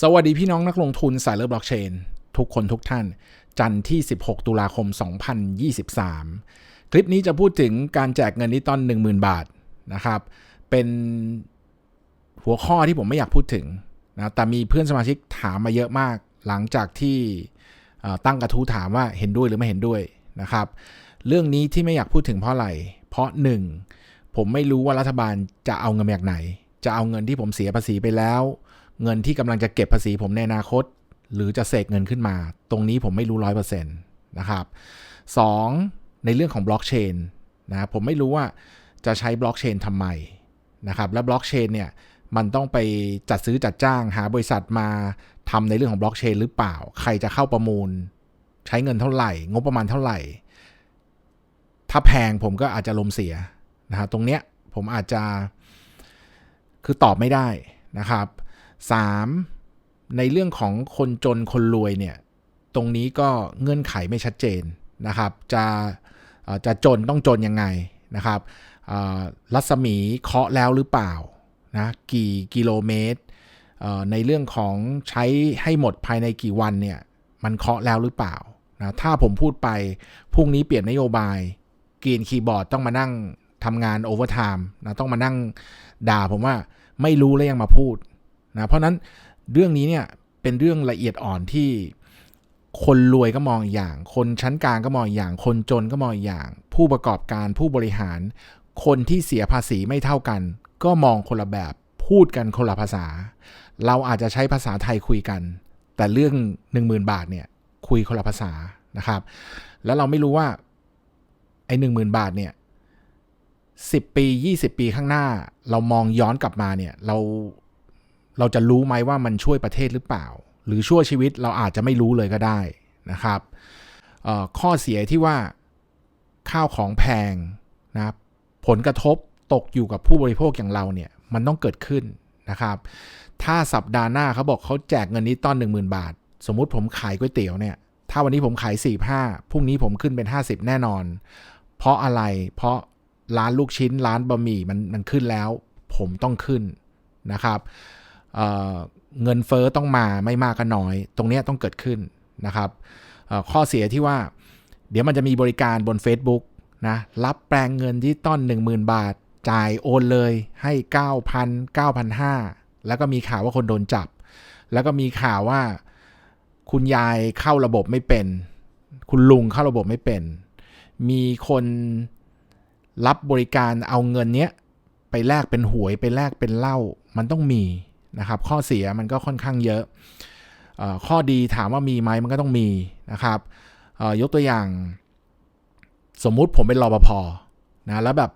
สวัสดีพี่น้องนักลงทุนสายเลือบล็อกเชน ทุกคนทุกท่าน จันทร์ที่ 16 ตุลาคม 2023 คลิปนี้จะพูดถึงการแจกเงินนิต้อน10,000 บาทนะครับ เป็นหัวข้อที่ผมไม่อยากพูดถึงนะแต่มีเพื่อนสมาชิกถามมาเยอะมาก หลังจากที่ตั้งกระทู้ถามว่าเห็นด้วยหรือไม่เห็นด้วยนะครับ เรื่องนี้ที่ไม่อยากพูดถึงเพราะอะไร เพราะหนึ่งผมไม่รู้ว่ารัฐบาลจะเอาเงินมาจากไหน จะเอาเงินที่ผมเสียภาษีไปแล้ว เงินที่กำลังจะเก็บภาษีผมในอนาคต หรือจะเสกเงินขึ้นมา ตรงนี้ผมไม่รู้ร้อยเปอร์เซ็นต์นะครับสองในเรื่องของบล็อกเชนนะผมไม่รู้ว่าจะใช้บล็อกเชนทำไมนะครับและบล็อกเชนเนี่ยมันต้องไปจัดซื้อจัดจ้างหาบริษัทมาทำในเรื่องของบล็อกเชนหรือเปล่า ใครจะเข้าประมูล ใช้เงินเท่าไหร่ งบประมาณเท่าไหร่ ถ้าแพงผมก็อาจจะลมเสียนะฮะตรงเนี้ยผมอาจจะคือตอบไม่ได้นะครับ 3. ในเรื่องของคนจนคนรวยเนี่ย ตรงนี้ก็เงื่อนไขไม่ชัดเจนนะครับ จะจะจนต้องจนยังไงนะครับรัศมีเคาะแล้วหรือเปล่านะกี่กิโลเมตรในเรื่องของใช้ให้หมดภายในกี่วันเนี่ยมันเคาะแล้วหรือเปล่านะถ้าผมพูดไปพรุ่งนี้เปลี่ยนนโยบายกรีนคีย์บอร์ดต้องมานั่งทำงานโอเวอร์ไทม์นะต้องมานั่งด่าผมว่าไม่รู้แล้วยังมาพูด นะเพราะนั้นเรื่องนี้เนี่ยเป็นเรื่องละเอียดอ่อนที่คนรวยก็มองอย่าง คนชั้นกลางก็มองอย่าง คนจนก็มองอีกอย่าง ผู้ประกอบการผู้บริหาร คนที่เสียภาษีไม่เท่ากัน ก็มองคนละแบบพูดกันคนละภาษา เราอาจจะใช้ภาษาไทยคุยกัน แต่เรื่อง 10,000 บาทเนี่ยคุยคนละภาษานะครับ แล้วเราไม่รู้ว่าไอ้หนึ่งหมื่นบาทเนี่ยสิบปี 20 ปีข้างหน้า เรามองย้อนกลับมาเนี่ย เรา เราจะรู้ไหมว่ามันช่วยประเทศหรือเปล่า หรือช่วยชีวิตเราอาจจะไม่รู้เลยก็ได้นะครับข้อเสียที่ว่าข้าวของแพงนะครับผลกระทบตกอยู่กับผู้บริโภคอย่างเราเนี่ยมันต้องเกิดขึ้นนะครับ ถ้าสัปดาห์หน้าเขาบอกเขาแจกเงินนี้ต้อน1 0,000 บาท สมมุติผมขายก๋วยเตี๋ยวเนี่ย ถ้าวันนี้ผมขาย 45พรุ่งนี้ผมขึ้นเป็น 50 แน่นอน เพราะอะไรเพราะร้านลูกชิ้นร้านบะหมี่มันมันขึ้นแล้ว ผมต้องขึ้นนะครับ เเงินเฟอ้อต้องมาไม่มากก็น้อย ตรงนี้ต้องเกิดขึ้นนะครับข้อเสียที่ว่า เดี๋ยวมันจะมีบริการบน Facebook นะรับแปลงเงินที่ต้น10,000 บาท จ่ายโอนเลยให้ 9,000 9,500 แล้วก็มีข่าวว่าคนโดนจับ แล้วก็มีข่าวว่าคุณยายเข้าระบบไม่เป็น คุณลุงเข้าระบบไม่เป็น มีคนรับบริการเอาเงินเนี้ยไปแลกเป็นหวยไปแลกเป็นเหล้ามันต้องมี นะครับข้อเสียมันก็ค่อนข้างเยอะออข้อดีถามว่ามีไหมมันก็ต้องมีนะครับยกตัวอย่าง สมมุติผมเป็นรปภนะแล้วแบบ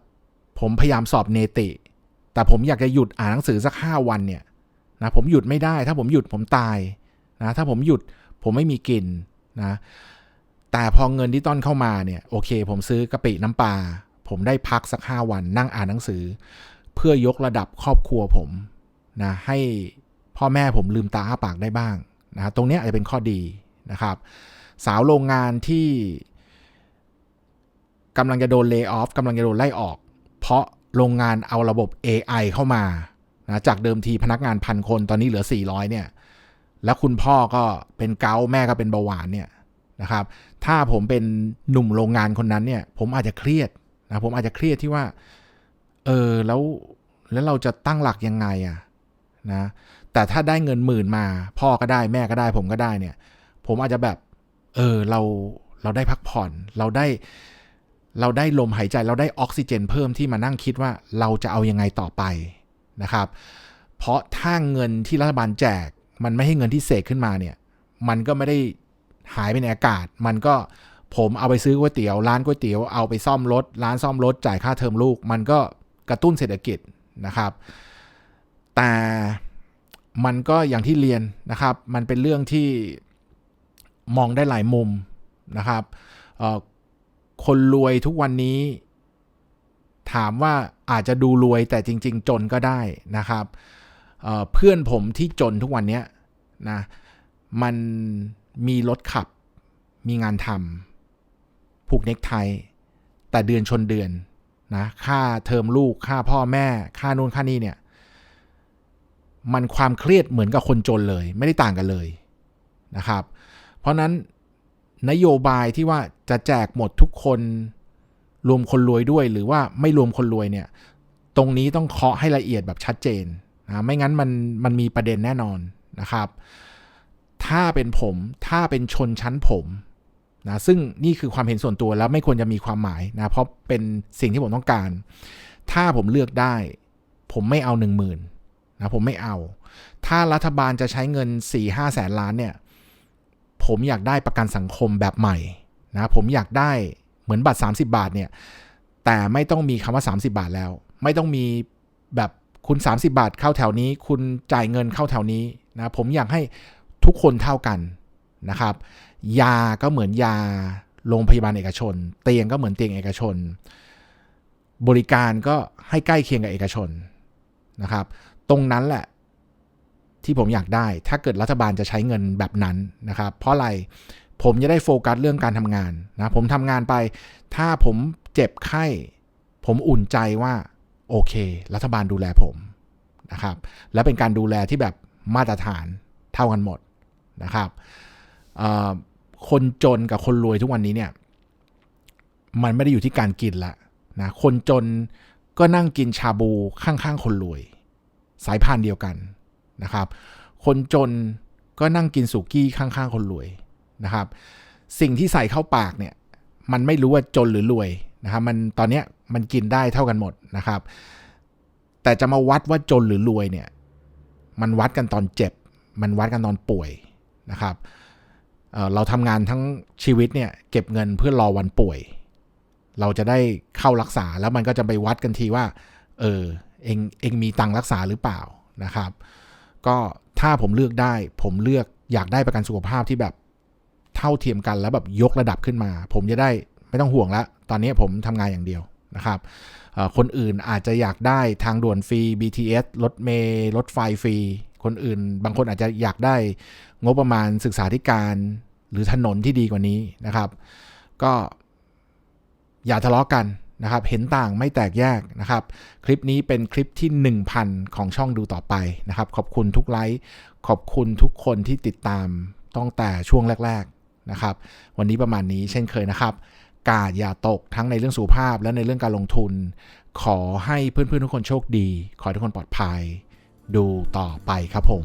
ผมพยายามสอบเนติ แต่ผมอยากจะหยุดอ่านหนังสือสักห้าวันเนี่ยนะผมหยุดไม่ได้ ถ้าผมหยุดผมตายนะถ้าผมหยุดผมไม่มีกินนะแต่พอเงินที่ต้อนเข้ามาเนี่ยโอเค ผมซื้อกะปิน้ำปลาผมได้พักสักห้าวันนั่งอ่านหนังสือ เพื่อยกระดับครอบครัวผม นะให้พ่อแม่ผมลืมตาอ้าปากได้บ้างนะตรงนี้อาจจะเป็นข้อดีนะครับ สาวโรงงานที่กำลังจะโดนเลิกออฟกำลังจะโดนไล่ออก เพราะโรงงานเอาระบบ AI เข้ามานะจากเดิมทีพนักงานพันคนตอนนี้เหลือ 400 เนี่ย แล้วคุณพ่อก็เป็นเกาแม่ก็เป็นเบาหวานเนี่ยนะครับ ถ้าผมเป็นหนุ่มโรงงานคนนั้นเนี่ย ผมอาจจะเครียดนะผมอาจจะเครียดที่ว่า เออแล้วแล้วเราจะตั้งหลักยังไงอะ นะแต่ถ้าได้เงินหมื่นมา พ่อก็ได้แม่ก็ได้ ผมก็ได้เนี่ย ผมอาจจะแบบ เออเราเราได้พักผ่อน เราได้ เราได้ลมหายใจเราได้ออกซิเจน เพิ่มที่มานั่งคิดว่าเราจะเอายังไงต่อไปนะครับ เพราะถ้าเงินที่รัฐบาลแจก มันไม่ให้เงินที่เสกขึ้นมาเนี่ย มันก็ไม่ได้หายไปในอากาศ มันก็ผมเอาไปซื้อก๋วยเตี๋ยวร้านก๋วยเตี๋ยวเอาไปซ่อมรถร้านซ่อมรถจ่ายค่าเทอมลูก มันก็กระตุ้นเศรษฐกิจนะครับ แต่มันก็อย่างที่เรียนนะครับ มันเป็นเรื่องที่มองได้หลายมุมนะครับคนรวยทุกวันนี้ ถามว่าอาจจะดูรวยแต่จริง ๆ จนก็ได้นะครับเเพื่อนผมที่จนทุกวันนี้นะมันมีรถขับ มีงานทำผูกเน็กไทแต่เดือนชนเดือนนะค่าเทอมลูกค่าพ่อแม่ ค่านู่นค่านี่เนี่ย มันความเครียดเหมือนกับคนจนเลย ไม่ได้ต่างกันเลยนะครับ เพราะนั้นนโยบายที่ว่าจะแจกหมดทุกคนรวมคนรวยด้วย หรือว่าไม่รวมคนรวยเนี่ย ตรงนี้ต้องเคาะให้ละเอียดแบบชัดเจนนะไม่งั้นมันมันมีประเด็นแน่นอนนะครับ ถ้าเป็นผมถ้าเป็นชนชั้นผมนะซึ่งนี่คือความเห็นส่วนตัวแล้วไม่ควรจะมีความหมายนะเพราะเป็นสิ่งที่ผมต้องการ ถ้าผมเลือกได้ ผมไม่เอาหนึ่งหมื่น นะผมไม่เอา ถ้ารัฐบาลจะใช้เงิน4ี่ห้าแสนล้านเนี่ย ผมอยากได้ประกันสังคมแบบใหม่นะผมอยากได้เหมือนบัตร 30 บาทเนี่ย แต่ไม่ต้องมีคำว่า 30 บาทแล้ว ไม่ต้องมีแบบคุณ 30 บาทเข้าแถวนี้ คุณจ่ายเงินเข้าแถวนี้นะผมอยากให้ทุกคนเท่ากันนะครับ ยาก็เหมือนยาโรงพยาบาลเอกชน เตียงก็เหมือนเตียงเอกชน บริการก็ให้ใกล้เคียงกับเอกชนนะครับ ตรงนั้นแหละ ที่ผมอยากได้ ถ้าเกิดรัฐบาลจะใช้เงินแบบนั้นนะครับ เพราะอะไรผมจะได้โฟกัสเรื่องการทำงานนะผมทำงานไป ถ้าผมเจ็บไข้ ผมอุ่นใจว่าโอเค รัฐบาลดูแลผมนะครับ และเป็นการดูแลที่แบบมาตรฐานเท่ากันหมดนะครับคนจนกับคนรวยทุกวันนี้เนี่ย มันไม่ได้อยู่ที่การกินละนะคนจนก็นั่งกินชาบูข้างๆคนรวย สายพันเดียวกันนะครับ คนจนก็นั่งกินสุกี้ข้างๆ คนรวยนะครับ สิ่งที่ใส่เข้าปากเนี่ยมันไม่รู้ว่าจนหรือรวยนะครับมันตอนเนี้ยมันกินได้เท่ากันหมดนะครับ แต่จะมาวัดว่าจนหรือรวยเนี่ยมันวัดกันตอนเจ็บ มันวัดกันตอนป่วยนะครับเเราทำงานทั้งชีวิตเนี่ยเก็บเงินเพื่อรอวันป่วย เราจะได้เข้ารักษาแล้วมันก็จะไปวัดกันทีว่า เออ เองเองมีตังรักษาหรือเปล่านะครับ ก็ถ้าผมเลือกได้ ผมเลือกอยากได้ประกันสุขภาพที่แบบเท่าเทียมกันแล้วแบบยกระดับขึ้นมา ผมจะได้ไม่ต้องห่วงแล้วตอนนี้ผมทำงานอย่างเดียวนะครับคนอื่นอาจจะอยากได้ทางด่วนฟรี BTS รถเมล์รถไฟฟรี คนอื่น บางคนอาจจะอยากได้งบประมาณศึกษาธิการหรือถนนที่ดีกว่านี้นะครับ ก็อย่าทะเลาะกัน นะครับเห็นต่างไม่แตกแยกนะครับ คลิปนี้เป็นคลิปที่ 1,000 ของช่องดูต่อไปนะครับ ขอบคุณทุกไลค์ขอบคุณทุกคนที่ติดตามตั้งแต่ช่วงแรก ๆนะครับ วันนี้ประมาณนี้เช่นเคยนะครับ กาดอย่าตกทั้งในเรื่องสุขภาพและในเรื่องการลงทุน ขอให้เพื่อนๆทุกคนโชคดี ขอให้ทุกคนปลอดภัย ดูต่อไปครับผม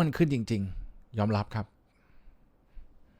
วนขึ้นจริง ๆ ยอมรับครับ